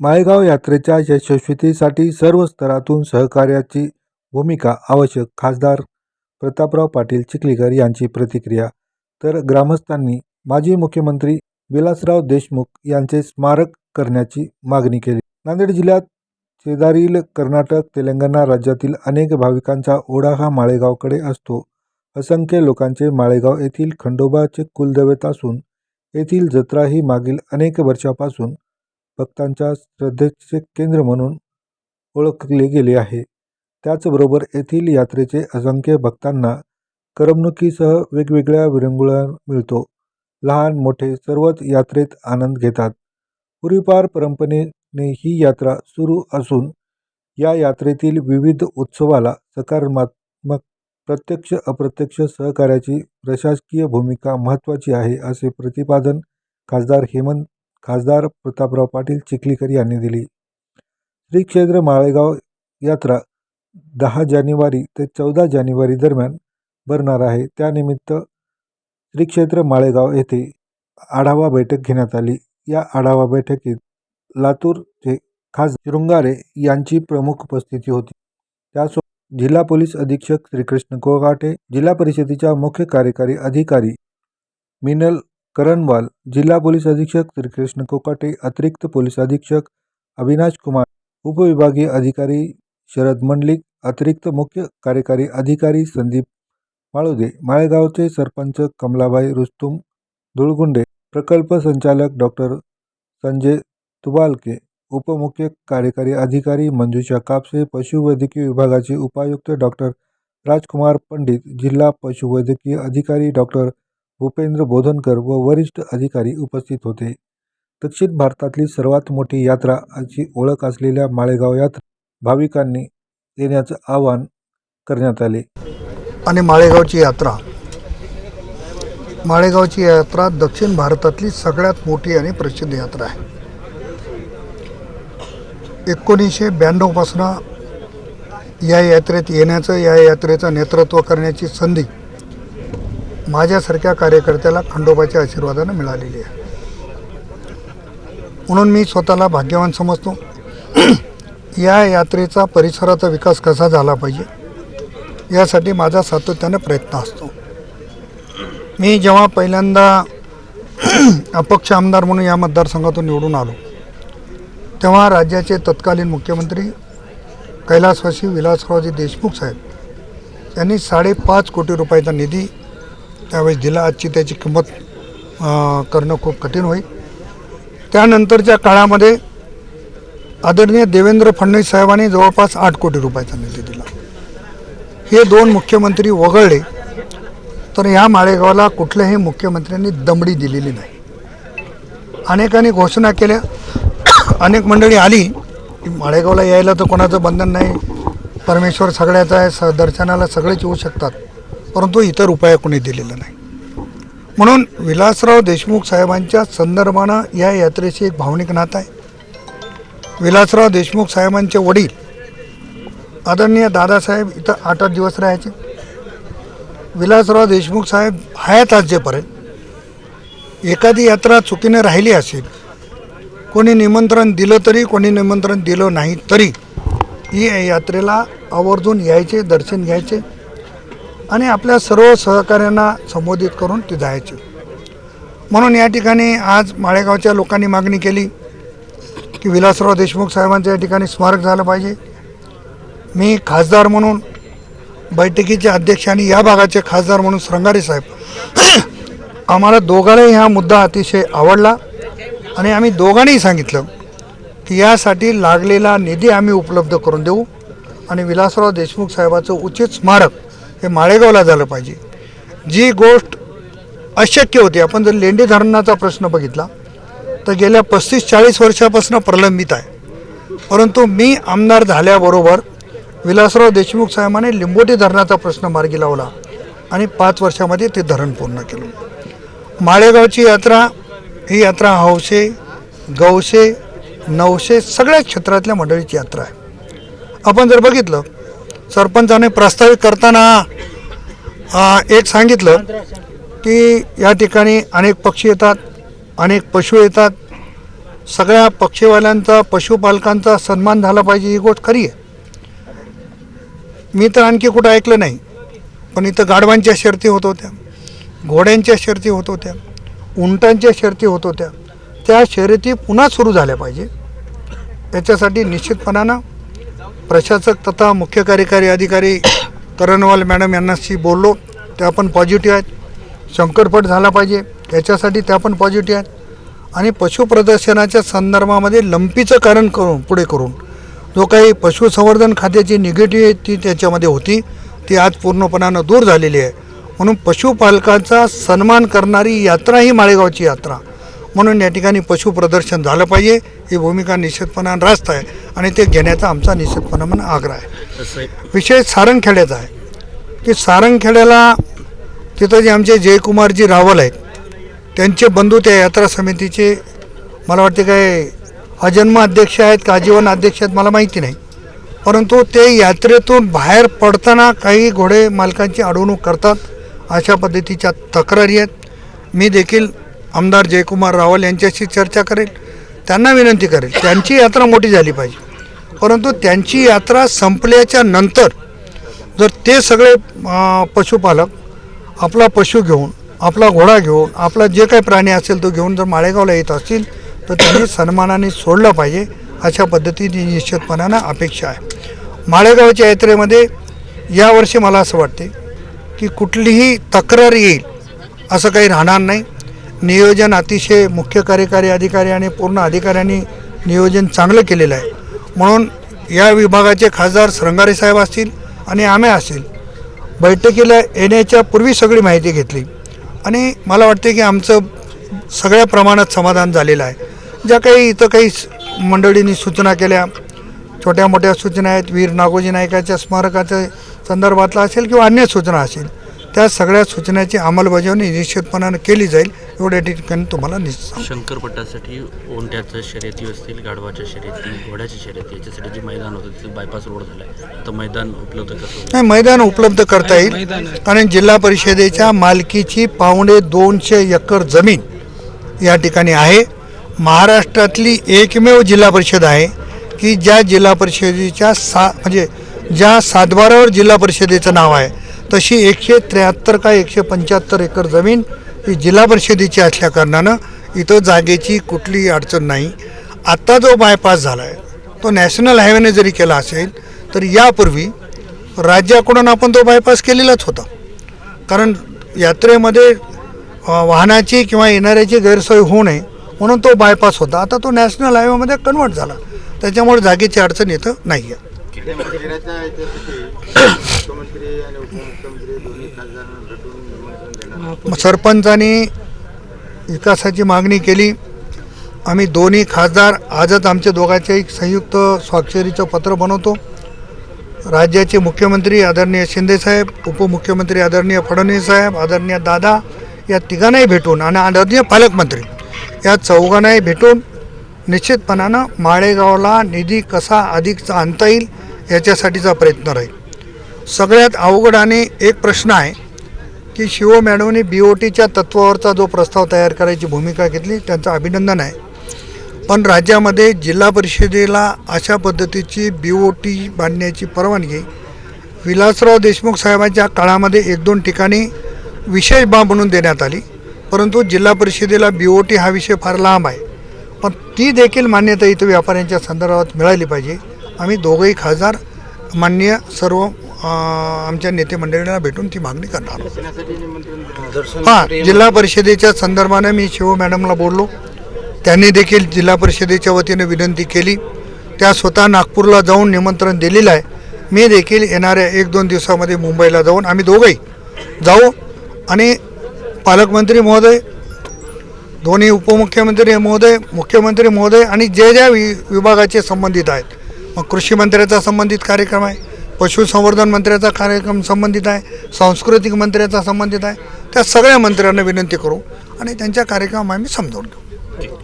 माळेगाव यात्रेच्या यशस्वीतेसाठी सर्व स्तरातून सहकार्याची भूमिका आवश्यक. खासदार प्रतापराव पाटील चिखलीकर यांची प्रतिक्रिया. तर ग्रामस्थांनी माजी मुख्यमंत्री विलासराव देशमुख यांचे स्मारक करण्याची मागणी केली. नांदेड जिल्ह्यात शेजारील कर्नाटक तेलंगणा राज्यातील अनेक भाविकांचा ओढा हा माळेगावकडे असतो. असंख्य लोकांचे माळेगाव येथील खंडोबाचे कुलदैवत असून येथील जत्रा ही मागील अनेक वर्षापासून भक्तांच्या श्रद्धेचे केंद्र म्हणून ओळखले गेले आहे. त्याचबरोबर येथील यात्रेचे असंख्य भक्तांना करमणुकीसह वेगवेगळ्या विरंगुळा मिळतो. लहान मोठे सर्वच यात्रेत आनंद घेतात. पूर्वीपार परंपरेने ही यात्रा सुरू असून या यात्रेतील विविध उत्सवाला सकारात्मक प्रत्यक्ष अप्रत्यक्ष सहकार्याची प्रशासकीय भूमिका महत्त्वाची आहे असे प्रतिपादन खासदार हेमंत खासदार प्रतापराव पाटील चिखलीकर यांनी दिली. श्री क्षेत्र माळेगाव यात्रा दहा जानेवारी ते चौदा जानेवारी दरम्यान भरणार आहे. त्यानिमित्त श्री क्षेत्र माळेगाव येथे आढावा बैठक घेण्यात आली. या आढावा बैठकीत लातूरचे खास शृंगारे यांची प्रमुख उपस्थिती होती. त्यासोबत जिल्हा पोलीस अधीक्षक श्रीकृष्ण कोगाटे जिल्हा परिषदेच्या मुख्य कार्यकारी अधिकारी मिनल करणवाल जिल्हा पोलीस अधीक्षक श्रीकृष्ण कोकाटे अतिरिक्त पोलीस अधीक्षक अविनाश कुमार उपविभागीय अधिकारी शरद मंडलिक अतिरिक्त मुख्य कार्यकारी अधिकारी संदीप माळुदे माळेगावचे सरपंच कमलाबाई रुस्तुम धुळगुंडे प्रकल्प संचालक डॉक्टर संजय तुबालके उपमुख्य कार्यकारी अधिकारी मंजुषा कापसे पशुवैद्यकीय विभागाचे उपायुक्त डॉक्टर राजकुमार पंडित जिल्हा पशुवैद्यकीय अधिकारी डॉक्टर भूपेंद्र बोधनकर व वरिष्ठ अधिकारी उपस्थित होते. दक्षिण भारतातली सर्वात मोठी यात्रा अशी ओळख असलेल्या माळेगाव यात्रा भाविकांनी येण्याचं आवाहन करण्यात आले. आणि माळेगावची यात्रा. माळेगावची यात्रा दक्षिण भारतातली सगळ्यात मोठी आणि प्रसिद्ध यात्रा आहे. एकोणीसशे ब्याण्णवपासनं या यात्रेत येण्याचं या यात्रेचं नेतृत्व करण्याची संधी माझ्यासारख्या कार्यकर्त्याला खंडोबाच्या आशीर्वादानं मिळालेली आहे. म्हणून मी स्वतःला भाग्यवान समजतो. या यात्रेचा परिसराचा विकास कसा झाला पाहिजे यासाठी माझा सातत्यानं प्रयत्न असतो. मी जेव्हा पहिल्यांदा अपक्ष आमदार म्हणून या मतदारसंघातून निवडून आलो तेव्हा राज्याचे तत्कालीन मुख्यमंत्री कैलासवासी विलासरावजी देशमुख साहेब यांनी साडेपाच कोटी रुपयाचा निधी त्यावेळेस दिला आजची त्याची किंमत करणं खूप कठीण होईल. त्यानंतरच्या काळामध्ये आदरणीय देवेंद्र फडणवीस साहेबांनी जवळपास आठ कोटी रुपयाचा निधी दिला. हे दोन मुख्यमंत्री वगळले तर ह्या माळेगावाला कुठल्याही मुख्यमंत्र्यांनी दमडी दिलेली नाही. अनेकांनी घोषणा केल्या. अनेक मंडळी आली की माळेगावला यायला तर कोणाचं बंधन नाही. परमेश्वर सगळ्याचा आहे स दर्शनाला सगळेच येऊ शकतात. परंतु इतर उपाय कोणी दिलेला नाही. म्हणून विलासराव देशमुख साहेबांच्या संदर्भानं या यात्रेशी एक भावनिक नात आहे. विलासराव देशमुख साहेबांचे वडील आदरणीय दादासाहेब इथं आठ आठ दिवस राहायचे. विलासराव देशमुख साहेब हयात आजजेपर्यंत एखादी यात्रा चुकीने राहिली असेल कोणी निमंत्रण दिलं तरी कोणी निमंत्रण दिलं नाही तरी ही यात्रेला आवर्जून यायचे दर्शन घ्यायचे. आणि आपल्या सर्व सहकाऱ्यांना संबोधित करून ते जायचे. म्हणून या ठिकाणी आज माळेगावच्या लोकांनी मागणी केली की विलासराव देशमुख साहेबांचं या ठिकाणी स्मारक झालं पाहिजे. मी खासदार म्हणून बैठकीचे अध्यक्ष आणि या भागाचे खासदार म्हणून श्रंगारे साहेब आम्हाला दोघांनाही हा मुद्दा अतिशय आवडला आणि आम्ही दोघांनीही सांगितलं की यासाठी लागलेला निधी आम्ही उपलब्ध करून देऊ आणि विलासराव देशमुख साहेबाचं उचित स्मारक हे माळेगावला झालं पाहिजे. जी गोष्ट अशक्य होती आपण जर लेंडी धरणाचा प्रश्न बघितला तर गेल्या पस्तीस चाळीस वर्षापासून प्रलंबित आहे. परंतु मी आमदार झाल्याबरोबर विलासराव देशमुख साहेबांनी लिंबोटी धरणाचा प्रश्न मार्गी लावला आणि पाच वर्षामध्ये ते धरण पूर्ण केलं. माळेगावची यात्रा ही यात्रा हौशे गौशे नवशे सगळ्या क्षेत्रातल्या मंडळीची यात्रा आहे. आपण जर बघितलं सरपंचाने प्रस्तावित करताना एक सांगितलं की या ठिकाणी अनेक पक्षी येतात अनेक पशु येतात. सगळ्या पक्षीवाल्यांचा पशुपालकांचा सन्मान झाला पाहिजे ही गोष्ट खरी आहे. मी तर आणखी कुठं ऐकलं नाही पण इथं गाढवांच्या शर्ती होत होत्या घोड्यांच्या शर्ती होत होत्या उंटांच्या शर्ती होत होत्या. त्या शर्यती पुन्हा सुरू झाल्या पाहिजे. याच्यासाठी निश्चितपणानं प्रशासक तथा मुख्य कार्यकारी अधिकारी करणवाल मॅडम यांनाशी बोललो त्या पण पॉझिटिव्ह आहेत. शंकरपट झाला पाहिजे याच्यासाठी त्या पण पॉझिटिव्ह आहेत. आणि पशुप्रदर्शनाच्या संदर्भामध्ये लंपीचं कारण करून पुढे करून जो काही पशुसंवर्धन खात्याची निगेटिव्हिटी त्याच्यामध्ये होती ती आज पूर्णपणानं दूर झालेली आहे. म्हणून पशुपालकांचा सन्मान करणारी यात्रा ही माळेगावची यात्रा. म्हणून या ठिकाणी पशु प्रदर्शन झालं पाहिजे. ही भूमिका निश्चितपणानं रास्त आहे आणि ते घेण्याचा आमचा निश्चितपणानं आग्रह आहे. विषय सारंगखेड्याचा आहे. की सारंगखेड्याला तिथं जे आमचे जयकुमारजी रावल आहेत त्यांचे बंधू त्या यात्रा समितीचे मला वाटते काय अजन्म अध्यक्ष आहेत का आजीवन अध्यक्ष आहेत मला माहिती नाही. परंतु ते यात्रेतून बाहेर पडताना काही घोडे मालकांची अडवणूक करतात. अशा पद्धतीच्या तक्रारी आहेत. मी देखील आमदार जयकुमार रावल यांच्याशी चर्चा करेल. त्यांना विनंती करेल. त्यांची यात्रा मोठी झाली पाहिजे. परंतु त्यांची यात्रा संपल्याच्या नंतर जर ते सगळे पशुपालक आपला पशु घेऊन आपला घोडा घेऊन आपला जे काही प्राणी असेल तो घेऊन जर माळेगावला येत असतील तर त्यांनी सन्मानाने सोडलं पाहिजे. अशा पद्धतीने निश्चितपणानं अपेक्षा आहे. माळेगावच्या यात्रेमध्ये यावर्षी मला असं वाटते की कुठलीही तक्रार येईल असं काही राहणार नाही. नियोजन अतिशय मुख्य कार्यकारी अधिकारी आणि पूर्ण अधिकाऱ्यांनी नियोजन चांगलं केलेलं आहे. म्हणून या विभागाचे खासदार श्रंगारे साहेब असतील आणि आम्ही असतील बैठकीला येण्याच्या पूर्वी सगळी माहिती घेतली. आणि मला वाटते की आमचं सगळ्या प्रमाणात समाधान झालेलं आहे. ज्या काही इथं काही मंडळींनी सूचना केल्या छोट्या मोठ्या सूचना आहेत वीर नागोजी नायकाच्या स्मारकाच्या संदर्भातला असेल किंवा अन्य सूचना असेल त्या सगळ्या सूचनाची अंमलबजावणी निश्चितपणानं केली जाईल एवढ्या ठिकाणी तुम्हाला निश्चित सांगतो. शंकरपट्टासाठी ओंट्याच्या शर्यती असतील गाढवाच्या शर्यती घोड्याच्या शर्यती याच्यासाठी जे मैदान होतं तिथे बायपास रोड झाला आहे तर मैदान उपलब्ध कसं होईल? नाही मैदान उपलब्ध करता येईल. कारण जिल्हा परिषदेच्या मालकीची पावणे दोनशे एकर जमीन या ठिकाणी आहे. महाराष्ट्रातली एकमेव जिल्हा परिषद आहे की ज्या जिल्हा परिषदेच्या सा म्हणजे ज्या सातबारावर जिल्हा परिषदेचं नाव आहे तशी एकशे त्र्याहत्तर का एकशे पंच्याहत्तर एकर जमीन ही जिल्हा परिषदेची असल्याकारणानं इथं जागेची कुठलीही अडचण नाही. आत्ता जो बायपास झाला आहे तो नॅशनल हायवेने जरी केला असेल तर यापूर्वी राज्याकडून आपण तो बायपास केलेलाच होता. कारण यात्रेमध्ये वाहनाची किंवा येणाऱ्याची गैरसोय होऊ नये म्हणून तो बायपास होता. आता तो नॅशनल हायवेमध्ये कन्वर्ट झाला. त्याच्यामुळे जागेची अडचण इथं नाही आहे मुख्यमंत्री आणि उपमुख्यमंत्री दोन्ही खासदारांना भेटून निमंत्रण देणार मग विकासाची मागणी केली. आम्ही दोन्ही खासदार आजच आमच्या दोघांचे एक संयुक्त स्वाक्षरीचं पत्र बनवतो. राज्याचे मुख्यमंत्री आदरणीय शिंदेसाहेब उपमुख्यमंत्री आदरणीय फडणवीस साहेब आदरणीय दादा या तिघांनाही भेटून आणि आदरणीय पालकमंत्री या चौघांनाही भेटून निश्चितपणानं माळेगावला निधी कसा अधिक आणता येईल याच्यासाठीचा प्रयत्न राहील. सगळ्यात अवघड आणि एक प्रश्न आहे की शिव मॅडमने बी ओ टीच्या तत्वावरचा जो प्रस्ताव तयार करायची भूमिका घेतली त्यांचं अभिनंदन आहे. पण राज्यामध्ये जिल्हा परिषदेला अशा पद्धतीची बी ओ टी बांधण्याची परवानगी विलासराव देशमुख साहेबांच्या काळामध्ये एक दोन ठिकाणी विशेष बाब म्हणून देण्यात आली. परंतु जिल्हा परिषदेला बी ओ टी हा विषय फार लांब आहे. पण ती देखील मान्यता इथं व्यापाऱ्यांच्या संदर्भात मिळाली पाहिजे. आम्ही दोघंही खासदार माननीय सर्व आमच्या नेते मंडळींना भेटून ती मागणी करणार. हां जिल्हा परिषदेच्या संदर्भाने मी शिव मॅडमला बोललो. त्यांनी देखील जिल्हा परिषदेच्या वतीने विनंती केली. त्या स्वतः नागपूरला जाऊन निमंत्रण दिलेलं आहे. मी देखील येणाऱ्या एक दोन दिवसामध्ये मुंबईला जाऊन आम्ही दोघंही जाऊ. आणि पालकमंत्री महोदय दोन्ही उपमुख्यमंत्री महोदय मुख्यमंत्री महोदय आणि जे ज्या वि विभागाचे संबंधित आहेत. मग कृषी मंत्र्याचा संबंधित कार्यक्रम आहे. पशुसंवर्धन मंत्र्याचा कार्यक्रम संबंधित आहे सांस्कृतिक मंत्र्याचा संबंधित आहे. त्या सगळ्या मंत्र्यांना विनंती करू आणि त्यांच्या कार्यक्रम आम्ही समजावून घेऊ.